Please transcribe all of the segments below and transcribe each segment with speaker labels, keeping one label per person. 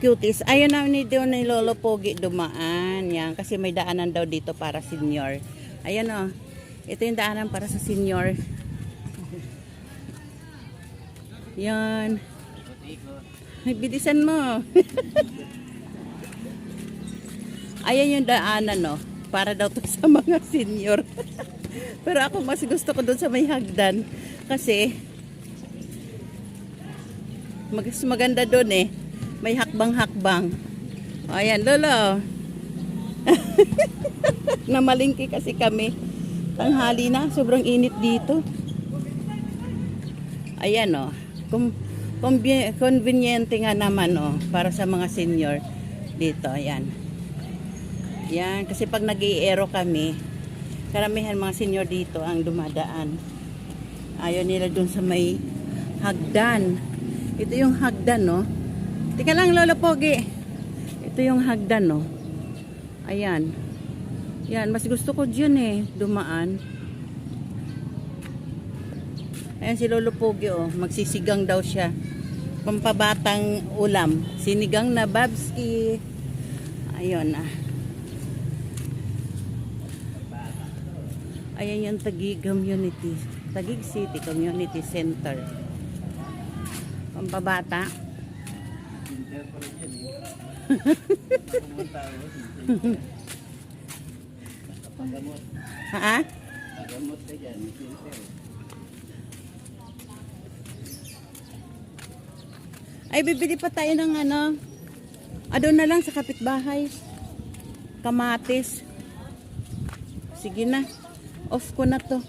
Speaker 1: cuties, ayaw na ni daw ni Lolo Pogi dumaan. Yan, kasi may daanan daw dito para senior. Ayan o. Ito yung daanan para sa senior. Yan. Ay, bilisan mo. Ayan yung daanan, no? Para daw to sa mga senior. Pero ako mas gusto ko doon sa may hagdan. Kasi, mag maganda doon eh. May hakbang-hakbang. Ayan, lolo. Namalingki kasi kami. Tanghali na, sobrang init dito. Ayan o. Oh. Conven- conveniente nga naman oh, para sa mga senior dito. Ayan. Yan, kasi pag nag aero kami, karamihan mga senior dito ang dumadaan. Ayaw nila dun sa may hagdan. Ito yung hagdan, no? Tika lang, Lolo Pogi. Ito yung hagdan, no? Ayan. Yan, mas gusto ko dyan eh, dumaan. Ayan si Lolo Pogi, oh. Magsisigang daw siya. Pampabatang ulam. Sinigang na babski. Ayun, ah. Ayan yung Tagig Community. Tagig City Community Center. Pampabata. Ha? Ay, bibili pa tayo ng ano. Ado na lang sa kapitbahay. Kamatis. Sige na. Off ko na to.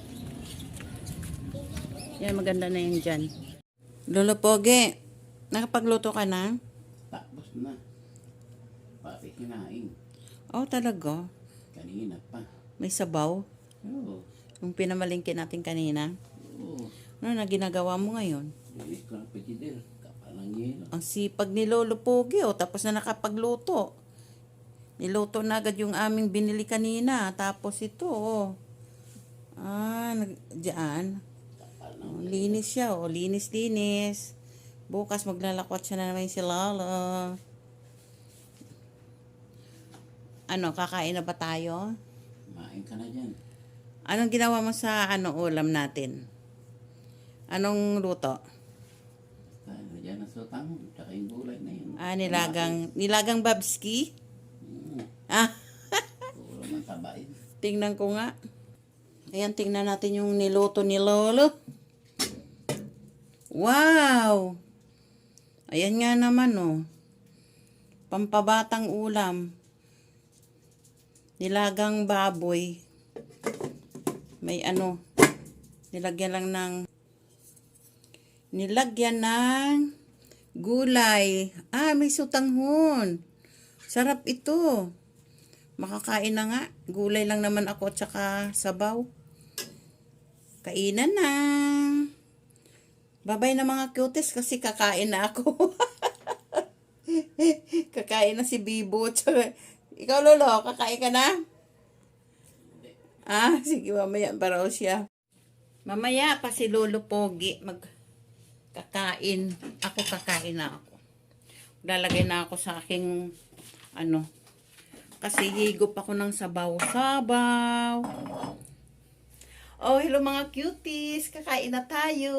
Speaker 1: Yan, maganda na yan dyan. Lolo Poge, nakapagluto ka na?
Speaker 2: Tapos na. Pati kinain.
Speaker 1: Oh, talaga.
Speaker 2: Kanina pa.
Speaker 1: May sabaw.
Speaker 2: Oo.
Speaker 1: Yung pinamalingkin natin kanina.
Speaker 2: Oo.
Speaker 1: Ano na ginagawa mo ngayon?
Speaker 2: Ng pagidil. Kapalang yelo.
Speaker 1: Ang sipag ni Lolo Pogi, oh, tapos na nakapagluto. Niluto na agad yung aming binili kanina. Tapos ito, oh. Ah, nag, dyan. Oh, linis siya, oh. Linis, linis. Bukas maglalakwat siya na naman si Lolo. Ano, kakain na ba tayo?
Speaker 2: Kumain ka na dyan.
Speaker 1: Anong ginawa mo sa ano ulam natin? Anong luto?
Speaker 2: Ano dyan ang sotang. Tsaka yung gulay na yun.
Speaker 1: Ah, nilagang, nilagang babski?
Speaker 2: Mm.
Speaker 1: Ah,
Speaker 2: Puro ng tabain.
Speaker 1: tingnan ko nga. Ayan, tingnan natin yung niluto ni Lolo. Wow! Ayan nga naman, oh. Pampabatang ulam. Nilagang baboy. May ano, nilagyan lang ng nilagyan ng gulay. Ah, may sutanghon. Sarap ito. Makakain na nga. Gulay lang naman ako at saka sabaw. Kainan na. Babay na mga cuties kasi kakain na ako. kakain na si Bibo. Ikaw, Lolo, kakain ka na? Ah, sige, mamaya pa siya. Mamaya pa si Lolo Pogi mag kakain. Ako kakain na ako. Lalagay na ako sa aking ano. Kasi higop ako ng sabaw-sabaw. Oh, hello mga cuties. Kakain na tayo.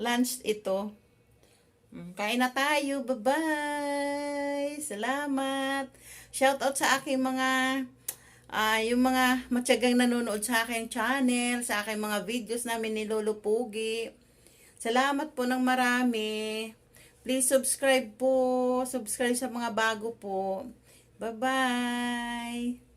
Speaker 1: Lunch ito. Mm, Kain na tayo. Bye-bye. Salamat. Shout out sa aking mga ah yung mga matyagang nanonood sa aking channel, sa aking mga videos namin ni Lolo Pugi. Salamat po ng marami. Please subscribe po. Subscribe sa mga bago po. Bye-bye.